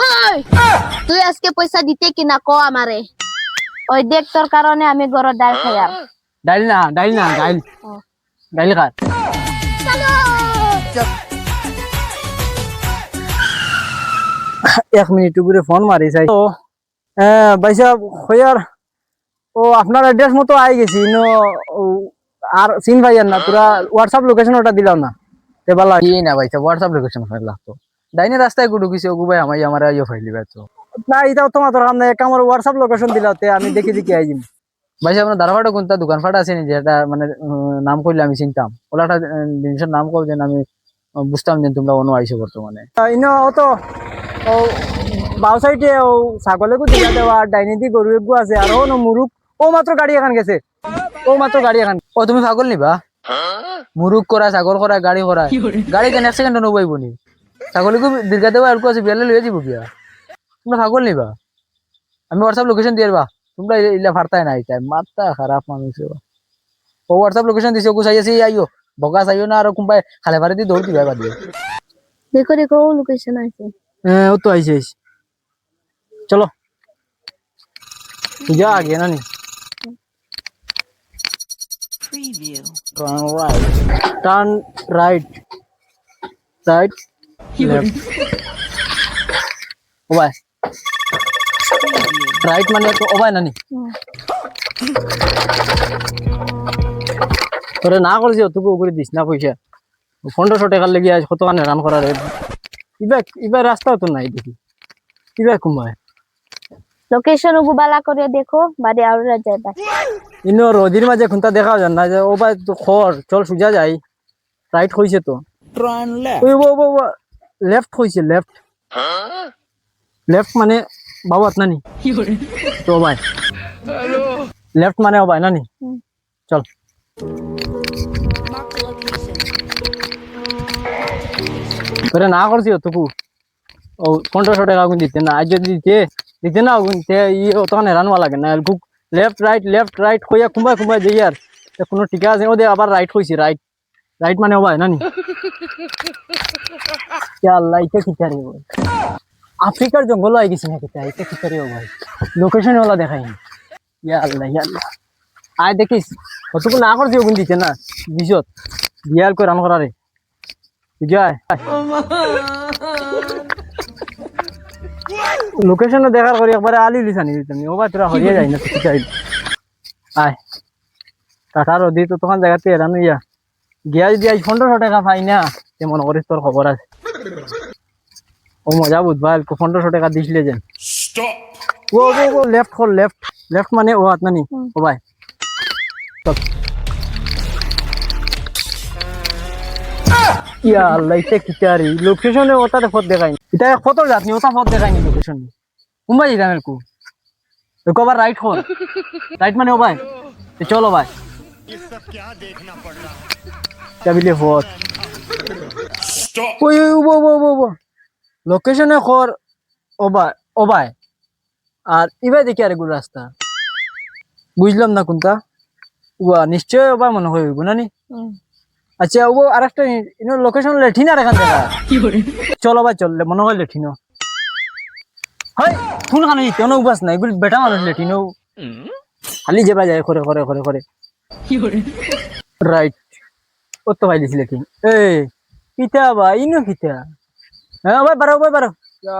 ওই তুই আজকে পয়সা দিতে কিনা ক আমারে? ওই দেখ তোর কারণে আমি গরর ডাল খাই আর ডাইল না ডাইল না ডাইল। ও। ডাইল খার এক মিনিট উপরে ফোন মারি চাই তো ভাই সাহেব হইয়ার ও আপনার অ্যাড্রেস মতো আই গেছি নো আর সিন ভাইয়ার না তোরা হোয়াটসঅ্যাপ লোকেশন ওটা দিলাম না। তে বালা কি না ভাই হোয়াটসঅ্যাপ লোকেশন লাগতো। ডাইনে রাস্তায় গুডু কিছু ওগু ভাই আমাই আমার ইয়ে ফাইল দিবে তো। না এটাও তোমার তোর এক আমার হোয়াটসঅ্যাপ লোকেশন দিলাও তে আমি দেখি দেখি আইজিম। ভাই সাহেব আপনার দারোয়াটা কোনটা? দোকান ফাটা আছে নি যেটা মানে নাম কইলে আমি চিনতাম। ওলাটা জিনিসের নাম কও যেন আমি বুঝতাম যে তোমরা অন্য আইসো বর্তমানে। ইনো ও তো ও বাউ সাইডে ও ছাগলেকো দিলা দেওয়া ডাইনি দি গরু একগু আছে আর ও মুরুক ও মাত্র গাড়ি এখান গেছে। ও মাত্র গাড়ি এখান। ও তুমি পাগল নিবা মুরুক করা ছাগল করা গাড়ি করা গাড়ি কেন এক সেকেন্ড নবাইব নি? ছাগলিকে দীর্ঘা দেওয়া আর আছে বিয়ালে লইয়া দিব বিয়া। তোমরা পাগল নিবা। আমি হোয়াটসঅ্যাপ লোকেশন দিয়ে দিবা তোমরা ইলা- ইলা ফারতাই না আইতাই মাথা খারাপ মানুষ ও। ও হোয়াটসঅ্যাপ লোকেশন দিছে ওগু চাইছে আইও। বগা চাইও না আর কোনবাই খালে পারে দি দৌড় দিবা বাদিয়ে দেখো দেখো ও লোকেশন আছে। হ্যাঁ ও তো আইছে আইছে চলো। যা আগে না নি Turn right. Turn right. Right. ওবাই রাইট মানে তো ওবাই নানি। তোরে না করছি তোকে উপরে দিস না পয়সা। পনেরোশো টাকার লেগে আজ কত কানে রান করার ইবার ইবার রাস্তাও তো নাই দেখি। ইবার কুমায় লোকেশন ওগু বালা করে দেখো বাদে আর যায় ইনো রোদির মাঝে খুনতা দেখা যায় না যে ও ভাই তো খর চল সুজা যাই। রাইট হইছে তো। ওই ও ও লেফট হইছে লেফট লেফট মানে বাবু নানি তো ভাই লেফট মানে ও ভাই নানি হুম। চল তোরে না করছি তোকু ও পনেরোশো টাকা আগুন দিতে না আজ যদি দিতে দিতে না আগুন তে ই তখন হেরানোয়া লাগে না গুক লেফট রাইট লেফট রাইট কইয়া কুম্বাই কুম্বাই যাই আর তে কোনো টিকা আছে ওদের আবার রাইট হইছি রাইট রাইট মানে ও ভাই নানি আল্লাহ এটা কি চারি ভাই আফ্রিকার জঙ্গল আই গেছি নাকি? তাই এটা কি ও ভাই লোকেশন ওলা দেখাইনি ইয়া আল্লাহ ইয়া আল্লাহ। আয় দেখিস কতক্ষণ না করছি ওগুন দিতে না? বিশত বিয়াল করে রান করারে বিজয় লোকেশন দেখার করে একবারে আলি লিসানি দিতাম ও ভাই তোরা হরিয়ে যাই না আয়। টাটার অধি তো তখন জায়গাতে এরানো ইয়া। গিয়া যদি আজ পনেরোশো টাকা পাই না। তে মনে করিস তোর খবর আছে। ও মজা বুঝবা পনেরোশো টাকা দিছিলে যেন। ও ও ও লেফট হল লেফট লেফট মানে ও হাত নানি। ও ভাই ইয়া আল্লাহ এটা কি লোকেশনে ওটাতে ফট দেখায়নি এটা কত ওটা লোকেশনে কবার রাইট হল রাইট মানে ও ভাই চলো ভাই চাবিলে ফট ওই ওই ও ও ও ও লোকেশনে খর ও ভাই ও ভাই। আর ইবাই দেখি আর এগুলো রাস্তা। বুঝলাম না কোনটা। উয়া নিশ্চয় ওবা মনে হয় হইব না নি আচ্ছা ও আরেকটা ইনো লোকেশন লেঠিন আর এখান থেকে। চলো ভাই চললে মনে হয় লেঠিনো হয় ফুল খানো কেন উপাস নাই এগুলো বেটা মানুষ লেঠিনো খালি যেবা যায় করে করে করে করে? রাইট ও তো ভাই দিছি লেঠিন এ বা ইনো কিতা? হ্যাঁ ভাই বারো ভাই বারো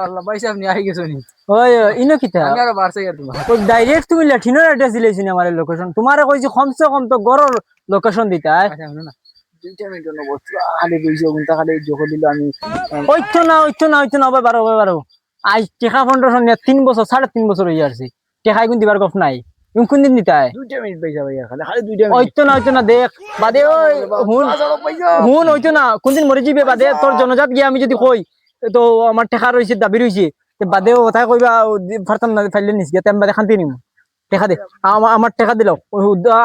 আল্লাহ ভাই সাহেব নিয়ে আই গেছো নি? ওই ইনো কিতা? আমি আরও বাড়ছে গেল তো ডাইরেক্ট তুমি লেঠিনোর অ্যাড্রেস দিলেছি আমার লোকেশন তোমারে কইছি কমসে কম তো গড়র লোকেশন দিতা আচ্ছা না। দুইটা মিনিট বস্তু খালি দুইশো ঘণ্টা খালি যোগ দিল আমি। ওইতো না ওইতো না ওইতো না ভাই বারো ভাই বারো আজ টেকা নিয়ে তিন বছর সাড়ে তিন বছর হয়ে আসছে টেকাই কোন দিবার গপ নাই। তুমি কোন দিন দিতাই? দুইটা মিনিট পয়সা ভাইয়া খালি খালি দুইটা মিনিট ওইতো না ওইতো না দেখ। বাদে ওই হুন। হুন ওইতো না। কোনদিন মরে যাবে বাদে তোর জনজাত গিয়ে আমি যদি কই তো আমার টেকা রয়েছে দাবি বাদে কথা কইবা ফারতাম না ফাইলে নিস গিয়ে আমি বাদে খান্তি নিম। টেকা দে। আমার টেকা দিল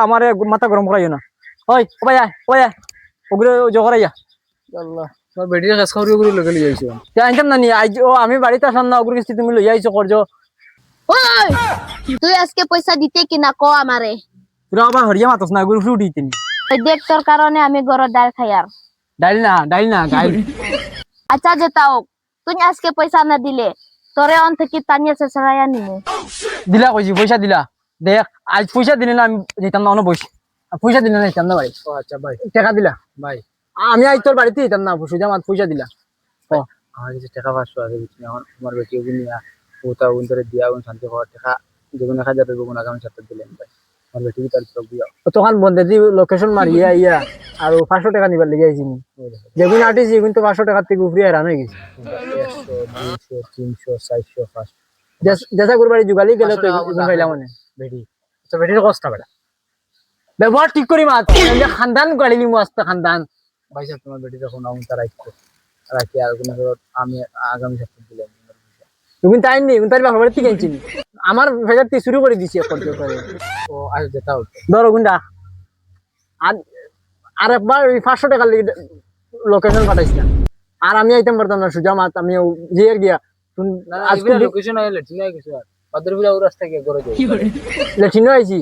আমার মাথা গরম করাইও না। ওই ওবাই আয় ওবাই ওগুলো আল্লাহ করে লগে না নি আজ ও আমি বাড়িতে আসাম না ওগুলো কিস্তি তুমি লই আইছো করছ ওই তুই আজকে পয়সা দিতে কিনা ক আমারে? তোরা আবার হরিয়া মাতস না ওগুলো ফ্রুট দিতেনি ওই দেখ তোর কারণে আমি গরর ডাল খাই আর ডাইল না ডাইল না গাইল আচ্ছা যেতাও তুই আজকে পয়সা না দিলে তোরে অন থেকে নিমু দিলা কইছি পয়সা দিলা। দেখ আজ পয়সা দিলে না আমি যেতাম না অন্য বসে পয়সা দিলে না যেতাম না বাড়ি ও আচ্ছা ভাই টাকা দিলা। ভাই আমি আজ তোর বাড়িতে যেতাম না সুজা মাত পয়সা দিলা ও আমার কাছে টাকা পাঁচশো এখন আমার বেটি ওগুলো হওয়ার টাকা যেগুলো দেখা যাবে ওগুলো আগামী সপ্তাহে দিলেন ভাই আমার বেটি তার সব দিয়া তখন বন্ধে দি লোকেশন মারিয়া ইয়া আর পাঁচশো টাকা নিবার লেগে আইছি যেগুন আর্টিস্ট যেগুন তো পাঁচশো টাকার থেকে উপরে হারানো হয়ে গেছে গেলে তো এগুন পাইলাম মানে বেটি তো বেটির কষ্ট বেটা ব্যবহার ঠিক করি মাত খানদান গাড়ি নিমু আস্তে খানদান ভাই সাহেব তোমার বেটি যখন আমি তার রাখি আর কোনো আমি আগামী সপ্তাহে দিলাম তুমি তাই নি তুমি তার বাপা বাড়ি থেকে আনছি আমার ভেজার তি শুরু করে দিছি এখন ও আজ যেটা হতো ধরো গুন্ডা। আর আর একবার ওই পাঁচশো টাকার লোকেশন পাঠাইছি। না আর আমি আইতাম পারতাম না সুজা মাত আমি যে গিয়া তুম- আজকে লোকেশন আইলে ঠিক আছে কিছু আর। বাদরবিলা ও রাস্তা গিয়ে করে? যাই লেঠিনো আইছি।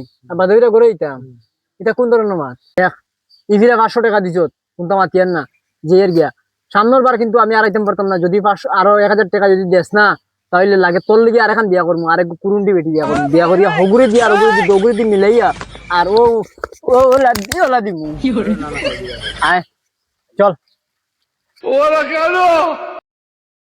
করে দিতাম। এটা কোন ধরনের মাছ? দেখ ইজিরা পাঁচশো টাকা দিছ কোনটা মাতিয়ার না যে এর গিয়া। সামনের বার কিন্তু আমি আর আইতাম পারতাম না যদি পাঁচশো আরও এক হাজার টাকা যদি দেস না তাহলে লাগে তোর লিগে আর এখন বিয়া করব আর এক কুরুন্ডি বেটি বিয়া করব বিয়া করিয়া হগুরি দিয়ে আর ওগুরে দগুরি দিয়ে মিলাইয়া আর ও ও ওলা দি ওলা দিব আয় চল। ওরা cabrón!